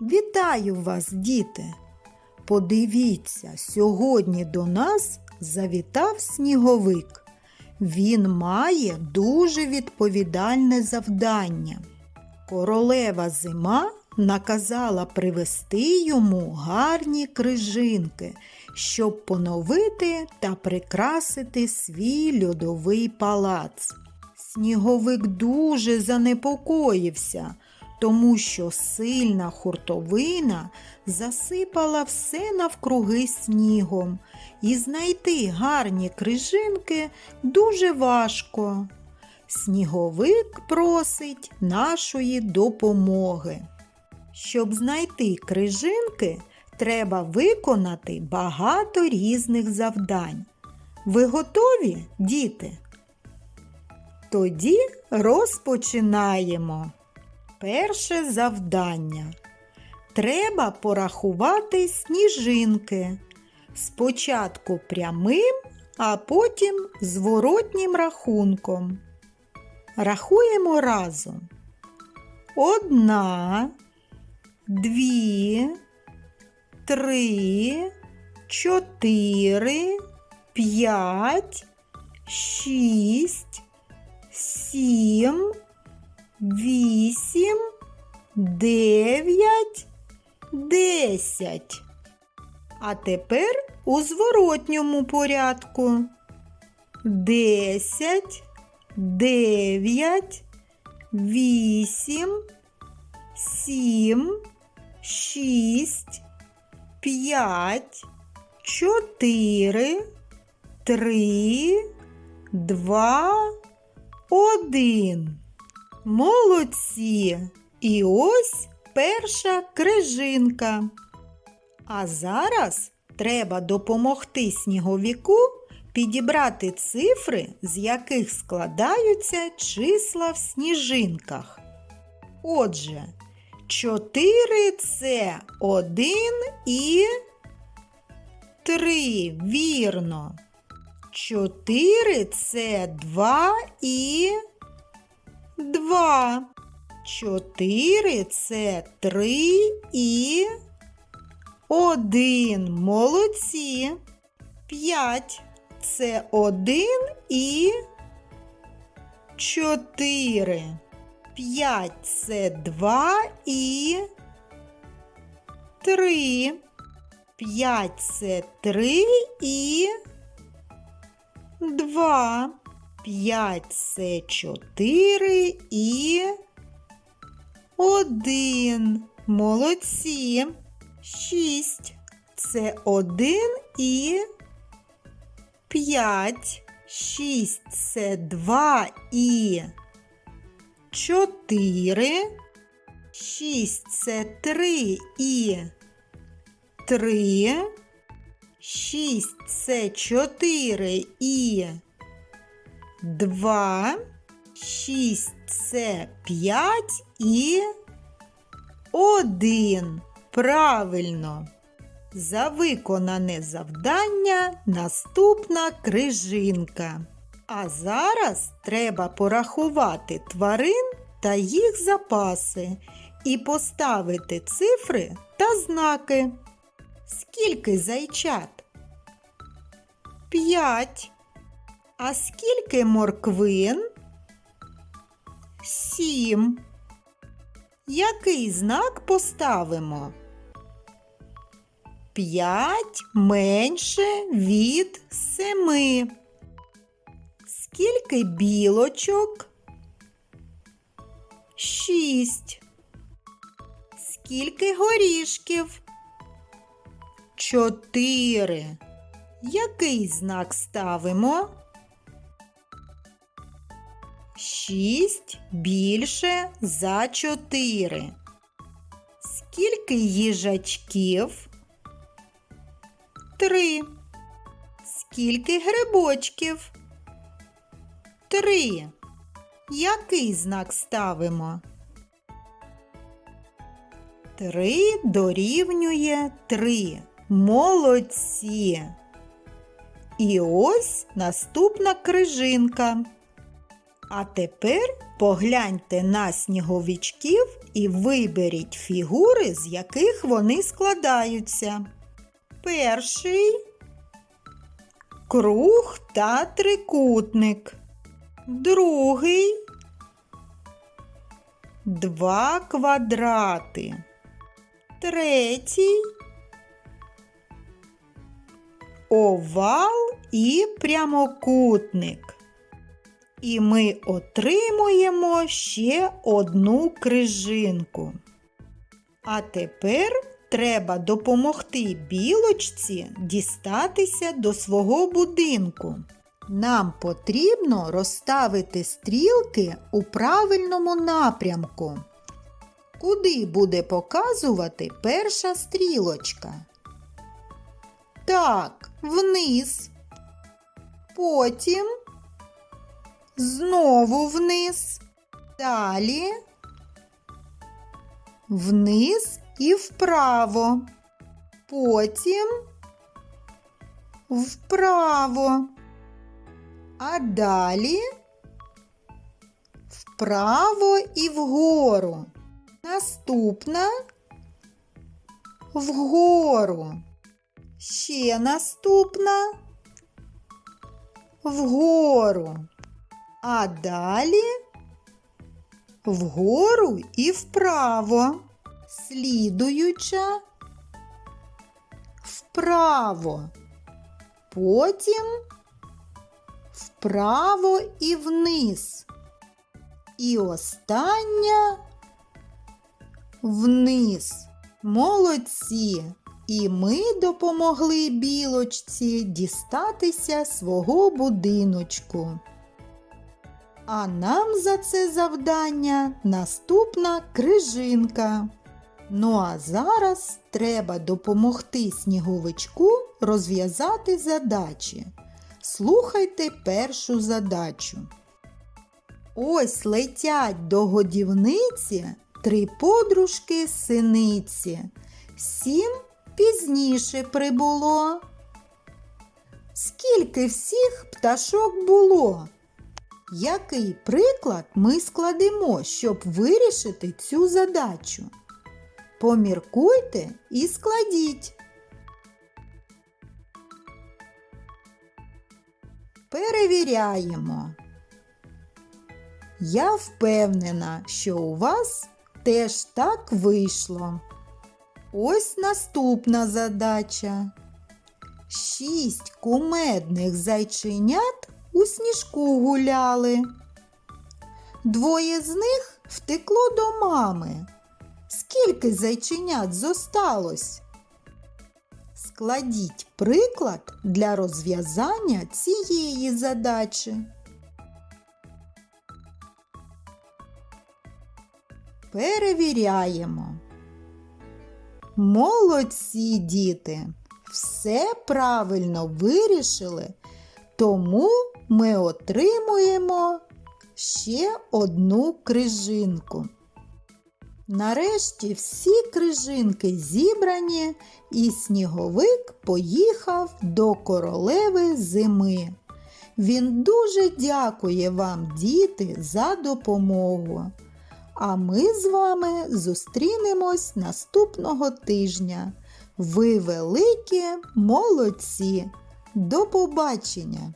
Вітаю вас, діти! Подивіться, сьогодні до нас завітав сніговик. Він має дуже відповідальне завдання. Королева зима наказала привезти йому гарні крижинки, щоб поновити та прикрасити свій льодовий палац. Сніговик дуже занепокоївся, тому що сильна хуртовина засипала все навкруги снігом, і знайти гарні крижинки дуже важко. Сніговик просить нашої допомоги. Щоб знайти крижинки, треба виконати багато різних завдань. Ви готові, діти? Тоді розпочинаємо. Перше завдання. Треба порахувати сніжинки. Спочатку прямим, а потім зворотнім рахунком. Рахуємо разом. Одна, дві, три, чотири, п'ять, шість, сім, вісім, дев'ять, десять. А тепер у зворотньому порядку. Десять, дев'ять, вісім, сім, шість, п'ять, чотири, три, два, один. Молодці! І ось перша крижинка. А зараз треба допомогти сніговіку підібрати цифри, з яких складаються числа в сніжинках. Отже, 4 це 1 і 3, вірно. 4 це 2 і 2. 4 це 3 і 1. Молодці. 5 це 1 і 4. 5 це 2 і 3. 5 це 3 і 2. 5 це 4 і 1. Молодці. 6 це 1 і 5. 6 це 2 і 4. 6 це 3 і 3. 6 це 4 і 2. 6 це 5 і 1. Правильно. За виконане завдання наступна крижинка. А зараз треба порахувати тварин та їх запаси і поставити цифри та знаки. Скільки зайчат? П'ять. А скільки морквин? Сім. Який знак поставимо? П'ять менше від семи. Скільки білочок? Шість. Скільки горішків? Чотири. Який знак ставимо? Шість більше за чотири. Скільки їжачків? Три. Скільки грибочків? Три. Який знак ставимо? Три дорівнює три. Молодці. І ось наступна крижинка. А тепер погляньте на сніговичків і виберіть фігури, з яких вони складаються. Перший круг та трикутник. Другий два квадрати. Третій овал і прямокутник. І ми отримуємо ще одну крижинку. А тепер треба допомогти білочці дістатися до свого будинку. Нам потрібно розставити стрілки у правильному напрямку. Куди буде показувати перша стрілочка? Так, вниз. Потім знову вниз. Далі вниз і вправо. Потім вправо. А далі вправо і вгору. Наступна вгору. Ще наступна вгору. А далі вгору і вправо. Слідуюча вправо. Потім вправо і вниз. І остання вниз. Молодці! І ми допомогли білочці дістатися свого будиночку. А нам за це завдання наступна крижинка. Ну а зараз треба допомогти сніговичку розв'язати задачі. Слухайте першу задачу. Ось летять до годівниці три подружки синиці. Сім пізніше прибуло. Скільки всіх пташок було? Який приклад ми складемо, щоб вирішити цю задачу? Поміркуйте і складіть. Перевіряємо. Я впевнена, що у вас теж так вийшло. Ось наступна задача. Шість кумедних зайченят у сніжку гуляли. Двоє з них втекло до мами. Скільки зайченят зосталось? Складіть приклад для розв'язання цієї задачі. Перевіряємо. Молодці діти! Все правильно вирішили, тому ми отримуємо ще одну крижинку. Нарешті всі крижинки зібрані, і сніговик поїхав до королеви зими. Він дуже дякує вам, діти, за допомогу. А ми з вами зустрінемось наступного тижня. Ви великі молодці! До побачення!